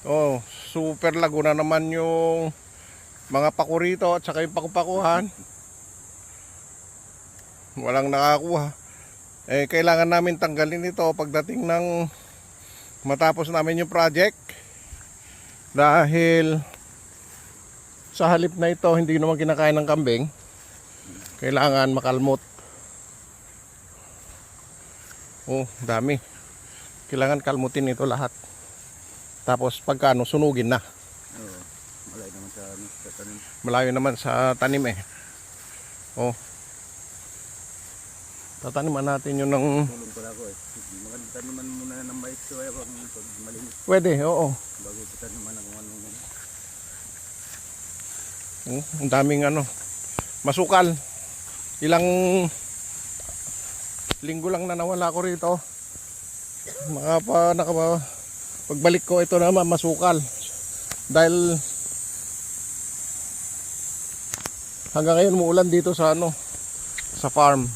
Oh, super laguna naman yung mga pakurito at saka yung pakupakuhan. Walang nakakuha. Eh, kailangan namin tanggalin ito pagdating ng matapos namin yung project. Dahil sa halip na ito, hindi naman kinakain ng kambing. Kailangan makalmot. Oh, dami. Kailangan kalmutin ito lahat. Tapos pagkano, sunugin na. Oo. Malay naman sa ano, sa tanim. Malayo naman sa tanim eh. Oh. Tataniman natin yun ng... Tulong pala ako eh. Maganda taniman muna ng mais so ay pag pag malinis Pwede, oo. bago ito taniman ng kung ano. Oh, ang daming ano. Masukal. Ilang linggo lang na nawala ko rito. Mga pa, nakapa, pagbalik ko ito naman masukal. Dahil hanggang ngayon muulan dito sa ano, sa farm.